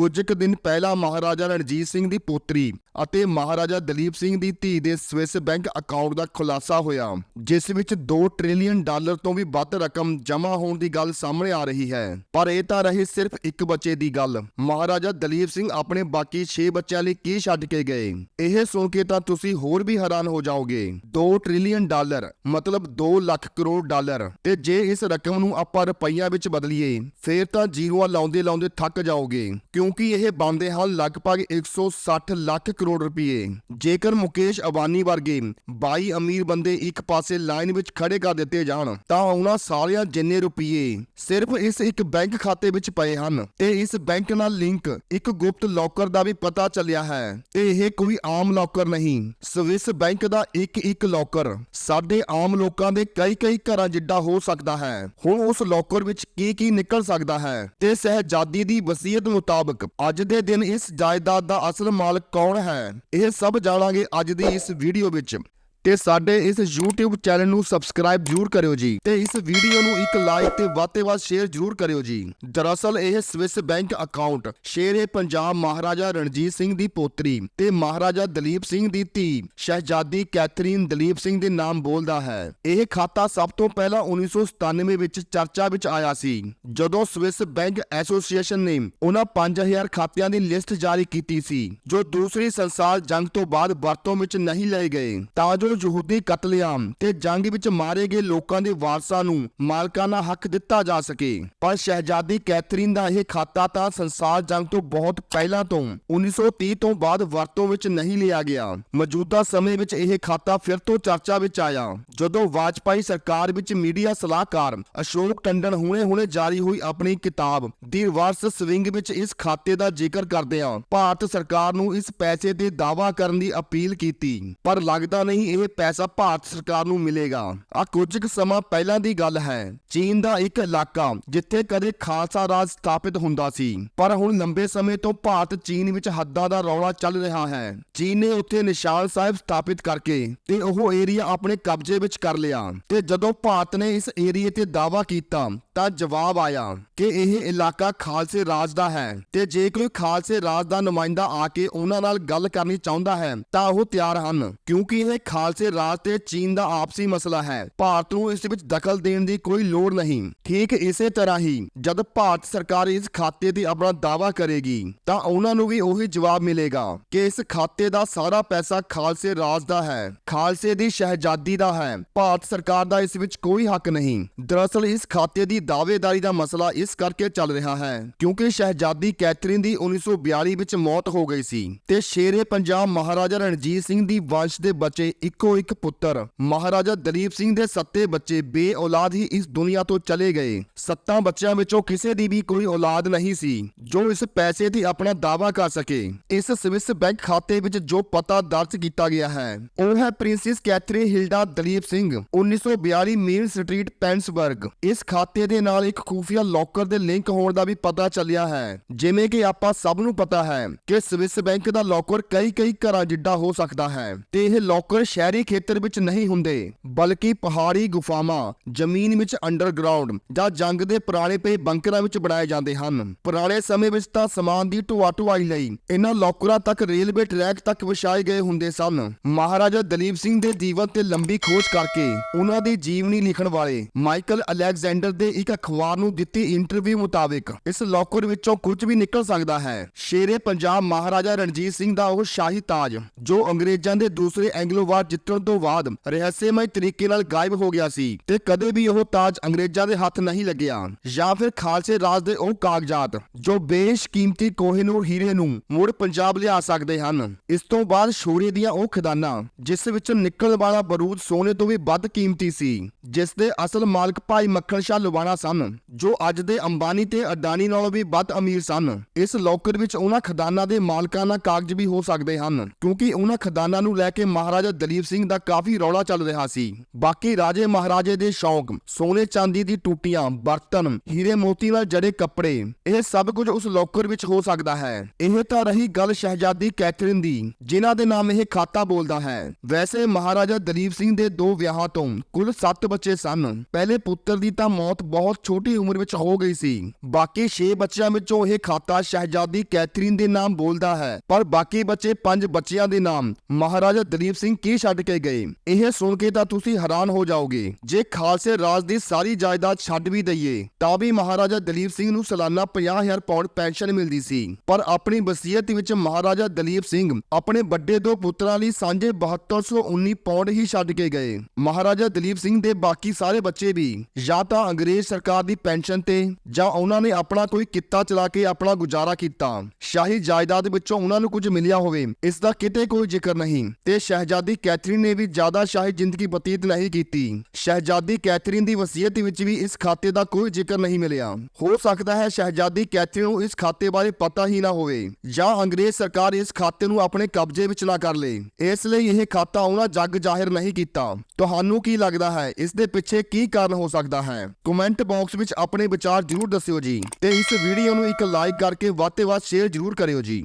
ਕੁਝ ਕੁ ਦਿਨ ਪਹਿਲਾਂ ਮਹਾਰਾਜਾ ਰਣਜੀਤ ਸਿੰਘ ਦੀ ਪੋਤਰੀ ਅਤੇ ਮਹਾਰਾਜਾ ਦਲੀਪ ਸਿੰਘ ਦੀ ਧੀ ਦੇ ਸਵਿਸ ਬੈਂਕ ਅਕਾਊਂਟ ਦਾ ਖੁਲਾਸਾ ਹੋਇਆ, ਜਿਸ ਵਿੱਚ 2 ਟ੍ਰਿਲੀਅਨ ਡਾਲਰ ਤੋਂ ਵੀ ਵੱਧ ਰਕਮ ਜਮ੍ਹਾਂ ਹੋਣ ਦੀ ਗੱਲ ਸਾਹਮਣੇ ਆ ਰਹੀ ਹੈ। ਪਰ ਇਹ ਤਾਂ ਰਹੀ ਸਿਰਫ ਇੱਕ ਬੱਚੇ ਦੀ ਗੱਲ। ਮਹਾਰਾਜਾ ਦਲੀਪ ਸਿੰਘ ਆਪਣੇ ਬਾਕੀ 6 ਬੱਚਿਆਂ ਲਈ ਕੀ ਛੱਡ ਕੇ ਗਏ? ਇਹ ਸੁਣ ਕੇ ਤਾਂ ਤੁਸੀਂ ਹੋਰ ਵੀ ਹੈਰਾਨ ਹੋ ਜਾਓਗੇ। 2 ਟ੍ਰਿਲੀਅਨ ਡਾਲਰ, ਮਤਲਬ 2 ਲੱਖ ਕਰੋੜ ਡਾਲਰ। ਤੇ ਜੇ ਇਸ ਰਕਮ ਨੂੰ ਆਪਾਂ ਰੁਪਈਆ ਵਿੱਚ ਬਦਲੀਏ, ਫੇਰ ਤਾਂ ਜ਼ੀਰੋਆਂ ਲਾਉਂਦੇ ਲਾਉਂਦੇ ਥੱਕ ਜਾਓਗੇ। ਕਿਉਂ ਕਿਉਂਕਿ ਇਹ ਬਣਦੇ ਹਨ ਲਗਭਗ 160 ਲੱਖ ਕਰੋੜ ਰੁਪਏ। ਜੇਕਰ ਮੁਕੇਸ਼ ਅਬਾਨੀ ਵਰਗੇ 22 ਅਮੀਰ ਬੰਦੇ ਇੱਕ ਪਾਸੇ ਲਾਈਨ ਵਿੱਚ ਖੜੇ ਕਰ ਦਿੱਤੇ ਜਾਣ, ਤਾਂ ਉਹਨਾਂ ਸਾਰਿਆਂ ਜਿੰਨੇ ਰੁਪਏ ਸਿਰਫ ਇਸ ਇੱਕ ਬੈਂਕ ਖਾਤੇ ਵਿੱਚ ਪਏ ਹਨ। ਤੇ ਇਸ ਬੈਂਕ ਨਾਲ ਲਿੰਕ, ਇੱਕ ਗੁਪਤ ਲੋਕਰ ਦਾ ਵੀ ਪਤਾ ਚੱਲਿਆ ਹੈ। ਤੇ ਇਹ ਕੋਈ ਆਮ ਲੋਕਰ ਨਹੀਂ। ਸਵਿਸ ਬੈਂਕ ਦਾ ਇੱਕ ਇੱਕ ਲੌਕਰ ਸਾਡੇ ਆਮ ਲੋਕਾਂ ਦੇ ਕਈ ਕਈ ਘਰਾਂ ਜਿੱਡਾ ਹੋ ਸਕਦਾ ਹੈ। ਹੁਣ ਉਸ ਲੋਕਰ ਵਿੱਚ ਕੀ ਕੀ ਨਿਕਲ ਸਕਦਾ ਹੈ ਤੇ ਸਹਿਜਾਦੀ ਦੀ ਵਸੀਅਤ ਮੁਤਾਬਕ ਅੱਜ ਦੇ ਦਿਨ ਇਸ ਜਾਇਦਾਦ ਦਾ ਅਸਲ ਮਾਲਕ ਕੌਣ ਹੈ? ਇਹ ਸਭ ਜਾਣਾਂਗੇ ਅੱਜ ਦੀ ਇਸ ਵੀਡੀਓ ਵਿੱਚ। ਤੇ ਸਾਡੇ ਇਸ YouTube ਚੈਨਲ ਨੂੰ ਸਬਸਕ੍ਰਾਈਬ ਜਰੂਰ ਕਰਿਓ ਜੀ ਤੇ ਇਸ ਵੀਡੀਓ ਨੂੰ ਇੱਕ ਲਾਈਕ ਤੇ ਵੱਧ ਤੋਂ ਵੱਧ ਸ਼ੇਅਰ ਜਰੂਰ ਕਰਿਓ ਜੀ। ਦਰਅਸਲ ਇਹ Swiss bank account Sher e Punjab Maharaja Ranjit Singh ਦੀ ਪੋਤਰੀ ਤੇ ਮਹਾਰਾਜਾ ਦਲੀਪ ਸਿੰਘ ਦੀ ਧੀ, ਸ਼ਹਿਜ਼ਾਦੀ ਕੈਥਰੀਨ ਦਲੀਪ ਸਿੰਘ ਦੇ ਨਾਮ ਬੋਲਦਾ ਹੈ। ਇਹ ਖਾਤਾ ਸਭ ਤੋਂ ਪਹਿਲਾਂ 1997 ਵਿੱਚ ਚਰਚਾ ਵਿੱਚ ਆਇਆ ਸੀ। ਜਦੋਂ ਸਵਿਸ ਬੈਂਕ ਐਸੋਸੀਏਸ਼ਨ ਨੇ ਉਹਨਾਂ 5000 ਖਾਤਿਆਂ ਦੀ ਲਿਸਟ ਜਾਰੀ ਕੀਤੀ ਸੀ, ਜੋ ਦੂਸਰੀ ਸੰਸਾਰ ਜੰਗ ਤੋਂ ਬਾਅਦ ਵਰਤੋਂ ਵਿੱਚ ਨਹੀਂ ਲਏ ਗਏ, ਤਾਂ ਜੋ ਯਹੂਦੀ ਕਤਲੇਆਮ ਤੇ ਜੰਗ ਵਿੱਚ ਮਾਰੇ ਗਏ ਲੋਕਾਂ ਦੇ ਵਾਰਸਾਂ ਨੂੰ ਮਾਲਕਾਨਾ ਹੱਕ ਦਿੱਤਾ ਜਾ ਸਕੇ। ਪਰ ਸ਼ਹਿਜ਼ਾਦੀ ਕੈਥਰੀਨ ਦਾ ਇਹ ਖਾਤਾ ਤਾਂ ਸੰਸਾਰ ਜੰਗ ਤੋਂ ਬਹੁਤ ਪਹਿਲਾਂ ਤੋਂ 1930 ਤੋਂ ਬਾਅਦ ਵਰਤੋਂ ਵਿੱਚ ਨਹੀਂ ਲਿਆ ਗਿਆ। ਮੌਜੂਦਾ ਸਮੇਂ ਵਿੱਚ ਇਹ ਖਾਤਾ ਫਿਰ ਤੋਂ ਚਰਚਾ ਵਿੱਚ ਆਇਆ, ਜਦੋਂ ਵਾਜਪਾਈ ਸਰਕਾਰ ਵਿੱਚ ਮੀਡੀਆ ਸਲਾਹਕਾਰ ਅਸ਼ੋਕ ਟੰਡਨ ਹੁਣੇ-ਹੁਣੇ ਜਾਰੀ ਹੋਈ ਆਪਣੀ ਕਿਤਾਬ ਦੀ ਵਾਰਸ ਸਵਿੰਗ ਵਿੱਚ ਇਸ ਖਾਤੇ ਦਾ ਜ਼ਿਕਰ ਕਰਦਿਆਂ ਭਾਰਤ ਸਰਕਾਰ ਨੂੰ ਇਸ ਪੈਸੇ ਤੇ ਦਾਵਾ ਕਰਨ ਦੀ ਅਪੀਲ ਕੀਤੀ। ਪਰ ਲੱਗਦਾ ਨਹੀਂ ਇਹ ਪੈਸਾ ਭਾਰਤ ਸਰਕਾਰ ਨੂੰ ਮਿਲੇਗਾ। ਆ ਕੁਝ ਕੁ ਸਮਾਂ ਪਹਿਲਾਂ ਦੀ ਗੱਲ ਹੈ। ਚੀਨ ਦਾ ਇੱਕ ਇਲਾਕਾ ਜਿੱਥੇ ਕਦੇ ਖਾਲਸਾ ਰਾਜ ਸਥਾਪਿਤ ਹੁੰਦਾ ਸੀ। ਪਰ ਹੁਣ ਲੰਬੇ ਸਮੇਂ ਤੋਂ ਭਾਰਤ ਚੀਨ ਵਿੱਚ ਹੱਦਾਂ ਦਾ ਰੌਲਾ ਚੱਲ ਰਿਹਾ ਹੈ। ਚੀਨ ਨੇ ਉੱਥੇ ਨਿਸ਼ਾਨ ਸਾਹਿਬ ਸਥਾਪਿਤ ਕਰਕੇ ਤੇ ਉਹ ਏਰੀਆ ਆਪਣੇ ਕਬਜ਼ੇ ਵਿੱਚ ਕਰ ਲਿਆ। ਤੇ ਜਦੋਂ ਭਾਰਤ ਨੇ ਇਸ ਏਰੀਏ ਤੇ ਦਾਅਵਾ ਕੀਤਾ ਤਾਂ ਜਵਾਬ ਆਇਆ ਕਿ ਇਹ ਇਲਾਕਾ ਖਾਲਸੇ ਰਾਜ ਦਾ ਹੈ ਤੇ ਜੇ ਕੋਈ ਖਾਲਸੇ ਰਾਜ ਦਾ ਨੁਮਾਇੰਦਾ ਆ ਕੇ ਉਹਨਾਂ ਨਾਲ ਗੱਲ ਕਰਨੀ ਚਾਹੁੰਦਾ ਹੈ, ਤਾਂ ਉਹ ਤਿਆਰ ਹਨ। ਕਿਉਂਕਿ ਇਹ ਖਾਲਸੇ ਰਾਜ ਤੇ ਚੀਨ ਦਾ ਆਪਸੀ ਮਸਲਾ ਹੈ। ਭਾਰਤ ਨੂੰ ਇਸ ਵਿੱਚ ਦਖਲ ਦੇਣ ਦੀ ਕੋਈ ਲੋੜ ਨਹੀਂ। ਠੀਕ ਇਸੇ ਤਰ੍ਹਾਂ ਹੀ ਜਦ ਭਾਰਤ ਸਰਕਾਰ ਇਸ ਖਾਤੇ ਤੇ ਆਪਣਾ ਦਾਅਵਾ ਕਰੇਗੀ, ਤਾਂ ਉਹਨਾਂ ਨੂੰ ਵੀ ਉਹੀ ਜਵਾਬ ਮਿਲੇਗਾ ਕਿ ਇਸ ਖਾਤੇ ਦਾ ਸਾਰਾ ਪੈਸਾ ਖਾਲਸੇ ਰਾਜ ਦਾ ਹੈ। ਖਾਲਸੇ ਦੀ ਸ਼ਹਿਜ਼ਾਦੀ ਦਾ ਹੈ। ਭਾਰਤ ਸਰਕਾਰ ਦਾ ਇਸ ਵਿੱਚ ਕੋਈ ਹੱਕ ਨਹੀਂ। ਦਰਅਸਲ ਇਸ ਖਾਤੇ ਦੀ ਦਾਅਵੇਦਾਰੀ ਦਾ ਮਸਲਾ ਇਸ ਕਰਕੇ ਚੱਲ ਰਿਹਾ ਹੈ ਕਿਉਂਕਿ ਸ਼ਹਿਜ਼ਾਦੀ ਕੈਥਰੀਨ ਦੀ 1942 ਵਿੱਚ ਮੌਤ ਹੋ ਗਈ ਸੀ ਤੇ ਸ਼ੇਰੇ ਪੰਜਾਬ ਮਹਾਰਾਜਾ ਰਣਜੀਤ ਸਿੰਘ ਦੀ ਵੰਸ਼ ਦੇ ਬੱਚੇ ਇੱਕੋ ਇੱਕ ਪੁੱਤਰ। ਮਹਾਰਾਜਾ ਦਲੀਪ ਸਿੰਘ ਦੇ ਸੱਤੇ ਬੱਚੇ ਬੇਔਲਾਦ ਹੀ ਇਸ ਦੁਨੀਆ ਤੋਂ ਚਲੇ ਗਏ। ਸੱਤਾਂ ਬੱਚਿਆਂ ਵਿੱਚੋਂ ਕਿਸੇ ਦੀ ਵੀ ਕੋਈ ਔਲਾਦ ਨਹੀਂ ਸੀ, ਜੋ ਇਸ ਪੈਸੇ ਤੇ ਆਪਣਾ ਦਾਅਵਾ ਕਰ ਸਕੇ। ਇਸ ਸਵਿਸ ਬੈਂਕ ਖਾਤੇ ਵਿੱਚ ਜੋ ਪਤਾ ਦਰਜ ਕੀਤਾ ਗਿਆ ਹੈ, ਉਹ ਹੈ princess Catherine Hilda Duleep Singh 1942 main street, ਪੈਨਸਬਰਗ। ਇਸ ਖਾਤੇ ਦੇ ਨਾਲ ਇੱਕ ਖੂਫੀਆ ਲੋਕਰ ਦੇ ਲਿੰਕ ਹੋਣ ਦਾ ਵੀ ਪਤਾ ਚੱਲਿਆ ਹੈ। ਜਿਵੇਂ ਕਿ ਆਪਾਂ ਸਭ ਨੂੰ ਪਤਾ ਹੈ ਕਿ ਸਵਿਸ ਬੈਂਕ ਦਾ ਲੋਕਰ ਕਈ ਕਈ ਘਰਾਂ ਜਿੱਡਾ ਹੋ ਸਕਦਾ ਹੈ ਤੇ ਇਹ ਲੋਕਰ ਸ਼ਹਿਰੀ ਖੇਤਰ ਵਿੱਚ ਨਹੀਂ ਹੁੰਦੇ, ਬਲਕਿ ਪਹਾੜੀ ਗੁਫਾਵਾਂ, ਜ਼ਮੀਨ ਵਿੱਚ ਅੰਡਰਗਰਾਉਂਡ ਜਾਂ ਜੰਗ ਦੇ ਪੁਰਾਣੇ ਪਏ ਬੰਕਰਾਂ ਵਿੱਚ ਬਣਾਏ ਜਾਂਦੇ ਹਨ। ਪੁਰਾਣੇ ਸਮੇਂ ਵਿੱਚ ਤਾਂ ਸਮਾਨ ਦੀ ਢੁਆ ਢੁਆਈ ਲਈ ਇਹਨਾਂ ਲੋਕਰਾਂ ਤੱਕ ਰੇਲਵੇ ਟਰੈਕ ਤੱਕ ਵਿਛਾਏ ਗਏ ਹੁੰਦੇ ਸਨ। ਮਹਾਰਾਜਾ ਦਲੀਪ ਸਿੰਘ ਦੇ ਜੀਵਨ ਤੇ ਲੰਬੀ ਖੋਜ ਕਰਕੇ ਉਹਨਾਂ ਦੀ ਜੀਵਨੀ ਲਿਖਣ ਵਾਲੇ ਮਾਈਕਲ ਅਲੈਗਜ਼ੈਂਡਰ ਦੇ ਇੱਕ ਅਖਬਾਰ ਨੂੰ ਦਿੱਤੀ ਇੰਟਰਵਿਊ ਮੁਤਾਬਕ, ਇਸ ਲੋਕਰ ਵਿੱਚੋਂ ਕੁਝ ਵੀ ਨਿਕਲ ਸਕਦਾ ਹੈ। ਸ਼ੇਰੇ ਪੰਜਾਬ ਮਹਾਰਾਜਾ ਰਣਜੀਤ ਸਿੰਘ ਦਾ ਉਹ ਸ਼ਾਹੀ ਤਾਜ, ਜੋ ਅੰਗਰੇਜ਼ਾਂ ਦੇ ਦੂਸਰੇ ਐਂਗਲੋ ਵਾਰ ਜਿੱਤਣ ਤੋਂ ਬਾਅਦ ਰਹੱਸਮਈ ਤਰੀਕੇ ਨਾਲ ਗਾਇਬ ਹੋ ਗਿਆ ਸੀ ਤੇ ਕਦੇ ਵੀ ਉਹ ਤਾਜ ਅੰਗਰੇਜ਼ਾਂ ਦੇ ਹੱਥ ਨਹੀਂ ਲੱਗਿਆ। ਜਾਂ ਫਿਰ ਖਾਲਸੇ ਰਾਜ ਦੇ ਉਹ ਕਾਗਜ਼ਾਤ, ਜੋ ਬੇਸ਼ਕੀਮਤੀ ਕੋਹਿਨੂਰ ਹੀਰੇ ਨੂੰ ਮੁੜ ਪੰਜਾਬ ਲਿਆ ਸਕਦੇ ਹਨ। ਇਸ ਤੋਂ ਬਾਅਦ ਸ਼ੋਰੇ ਦੀਆਂ ਉਹ ਖਜ਼ਾਨਾ ਜਿਸ ਵਿੱਚੋਂ ਨਿਕਲਣ ਵਾਲਾ ਬਰੂਦ ਸੋਨੇ ਤੋਂ ਵੀ ਵੱਧ ਕੀਮਤੀ ਸੀ, ਜਿਸ ਦੇ ਅਸਲ ਮਾਲਕ ਭਾਈ ਮੱਖਣ ਸ਼ਾਹ ਲੁਬਾਣਾ ਸਨ, ਜੋ ਅੱਜ ਦੇ ਅੰਬਾਨੀ ਤੇ ਅਡਾਨੀ ਨਾਲੋਂ ਵੀ ਵੱਧ ਅਮੀਰ ਸਨ। ਇਸ ਲੌਕਰ ਵਿੱਚ ਉਹਨਾਂ ਖਜ਼ਾਨਾ ਦੇ ਮਾਲਕਾਨਾ ਕਾਗਜ਼ ਵੀ ਹੋ ਸਕਦੇ ਹਨ, ਕਿਉਂਕਿ ਉਹਨਾਂ ਖਜ਼ਾਨਾ ਨੂੰ ਲੈ ਕੇ ਮਹਾਰਾਜਾ ਦਲੀਪ ਸਿੰਘ ਦਾ ਕਾਫੀ ਰੌਲਾ ਚੱਲ ਰਿਹਾ ਸੀ। ਬਾਕੀ ਰਾਜੇ ਮਹਾਰਾਜੇ ਦੇ ਸ਼ੌਕ, ਸੋਨੇ ਚਾਂਦੀ ਦੀ ਟੂਟੀਆਂ, ਬਰਤਨ, ਹੀਰੇ ਮੋਤੀ ਨਾਲ ਜੜੇ ਕੱਪੜੇ, ਇਹ ਸਭ ਕੁਝ ਉਸ ਲੋਕਰ ਵਿੱਚ ਹੋ ਸਕਦਾ ਹੈ। ਇਹ ਤਾਂ ਰਹੀ ਗੱਲ ਸ਼ਹਿਜ਼ਾਦੀ ਕੈਥਰੀਨ ਦੀ, ਜਿਨ੍ਹਾਂ ਦੇ ਨਾਮ ਇਹ ਖਾਤਾ ਬੋਲਦਾ ਹੈ। ਵੈਸੇ ਮਹਾਰਾਜਾ ਦਲੀਪ ਸਿੰਘ ਦੇ ਦੋ ਵਿਆਹਾਂ ਤੋਂ ਕੁੱਲ 7 ਬੱਚੇ ਸਨ। ਪਹਿਲੇ ਪੁੱਤਰ ਦੀ ਤਾਂ ਮੌਤ ਬਹੁਤ ਛੋਟੀ ਉਮਰ ਵਿੱਚ ਹੋ ਗਈ ਸੀ। ਬਾਕੀ 6 ਬੱਚਿਆਂ ਵਿੱਚੋਂ ਇਹ ਖਾਤਾ ਸ਼ਹਿਜ਼ਾਦੀ ਕੈਥਰੀਨ ਦੇ ਨਾਮ ਬੋਲਦਾ ਹੈ। ਪਰ ਬਾਕੀ ਬੱਚੇ 5 ਬੱਚਿਆਂ ਦੇ ਨਾਮ। ਮਹਾਰਾਜਾ ਦਲੀਪ ਸਿੰਘ ਕੀ ਛੱਡ ਕੇ ਗਏ? ਇਹ ਸੁਣ ਕੇ ਤਾਂ ਤੁਸੀਂ ਹੈਰਾਨ ਹੋ ਜਾਓਗੇ। ਜੇ ਖਾਲਸੇ ਰਾਜ ਦੀ ਸਾਰੀ ਜਾਇਦਾਦ ਛੱਡ ਵੀ ਦਈਏ, ਤਾਂ ਵੀ ਮਹਾਰਾਜਾ ਦਲੀਪ ਸਿੰਘ ਨੂੰ ਸਾਲਾਨਾ 50000 ਪਾਉਂਡ ਪੈਨਸ਼ਨ ਮਿਲਦੀ ਸੀ। ਪਰ ਆਪਣੀ ਵਸੀਅਤ ਵਿੱਚ ਮਹਾਰਾਜਾ ਦਲੀਪ ਸਿੰਘ ਆਪਣੇ ਵੱਡੇ ਦੋ ਪੁੱਤਰਾਂ ਲਈ ਸਾਂਝੇ 7219 ਪਾਉਂਡ ਹੀ ਛੱਡ ਕੇ ਗਏ। ਮਹਾਰਾਜਾ ਦਲੀਪ ਸਿੰਘ ਦੇ ਬਾਕੀ ਸਾਰੇ ਬੱਚੇ ਵੀ ਜਾਂ ਤਾਂ ਅੰਗਰੇਜ਼ ਸਰਕਾਰ ਦੀ ਪੈਨਸ਼ਨ ਤੇ ਜਾਂ ਉਹਨਾਂ ਨੇ ਆਪਣਾ ਕੋਈ ਕਿੱਤਾ ਚਲਾ ਕੇ ਆਪਣਾ ਗੁਜ਼ਾਰਾ ਕੀਤਾ। ਸ਼ਾਹੀ ਜਾਇਦਾਦ ਵਿੱਚੋਂ ਉਹਨਾਂ ਨੂੰ ਕੁਝ ਮਿਲਿਆ ਹੋਵੇ, ਇਸ ਦਾ ਕਿਤੇ ਕੋਈ ਜ਼ਿਕਰ ਨਹੀਂ। ਤੇ ਸ਼ਹਿਜ਼ਾਦੀ ਕੈਥਰੀਨ ਨੇ ਵੀ ਜ਼ਿਆਦਾ ਸ਼ਾਹੀ ਜ਼ਿੰਦਗੀ ਬਤੀਤ ਨਹੀਂ ਕੀਤੀ। ਸ਼ਹਿਜ਼ਾਦੀ ਕੈਥਰੀਨ ਦੀ ਵਸੀਅਤ ਵਿੱਚ ਵੀ ਇਸ ਖਾਤੇ ਦਾ ਕੋਈ ਜ਼ਿਕਰ ਨਹੀਂ ਮਿਲਿਆ। ਹੋ ਸਕਦਾ ਹੈ ਸ਼ਹਿਜ਼ਾਦੀ ਕੈਥਰੀਨ ਨੂੰ ਇਸ ਖਾਤੇ ਬਾਰੇ ਪਤਾ ਹੀ ਨਾ ਹੋਵੇ, ਜਾਂ ਅੰਗਰੇਜ਼ ਸਰਕਾਰ ਇਸ ਖਾਤੇ ਨੂੰ ਆਪਣੇ ਕਬਜ਼ੇ ਵਿੱਚ ਨਾ ਕਰ ਲੇ। ਇਸ ਲਈ ਇਹ ਖਾਤਾ ਉਹਨਾਂ ਜੱਗ ਜ਼ਾਹਿਰ ਨਹੀਂ ਕੀਤਾ। ਤੁਹਾਨੂੰ ਕੀ ਲੱਗਦਾ ਹੈ, ਇਸ ਦੇ ਪਿੱਛੇ ਕੀ ਕਾਰਨ ਹੋ ਸਕਦਾ ਹੈ? ਕਮੈਂਟ ਬਾਕਸ ਵਿੱਚ ਆਪਣੇ ਵਿਚਾਰ ਜ਼ਰੂਰ ਦੱਸਿਓ ਜੀ ਤੇ ਇਸ ਵੀਡੀਓ ਨੂੰ ਇੱਕ ਲਾਈਕ ਕਰਕੇ ਵੱਧ ਤੋਂ ਵੱਧ ਸ਼ੇਅਰ ਜ਼ਰੂਰ ਕਰਿਓ ਜੀ।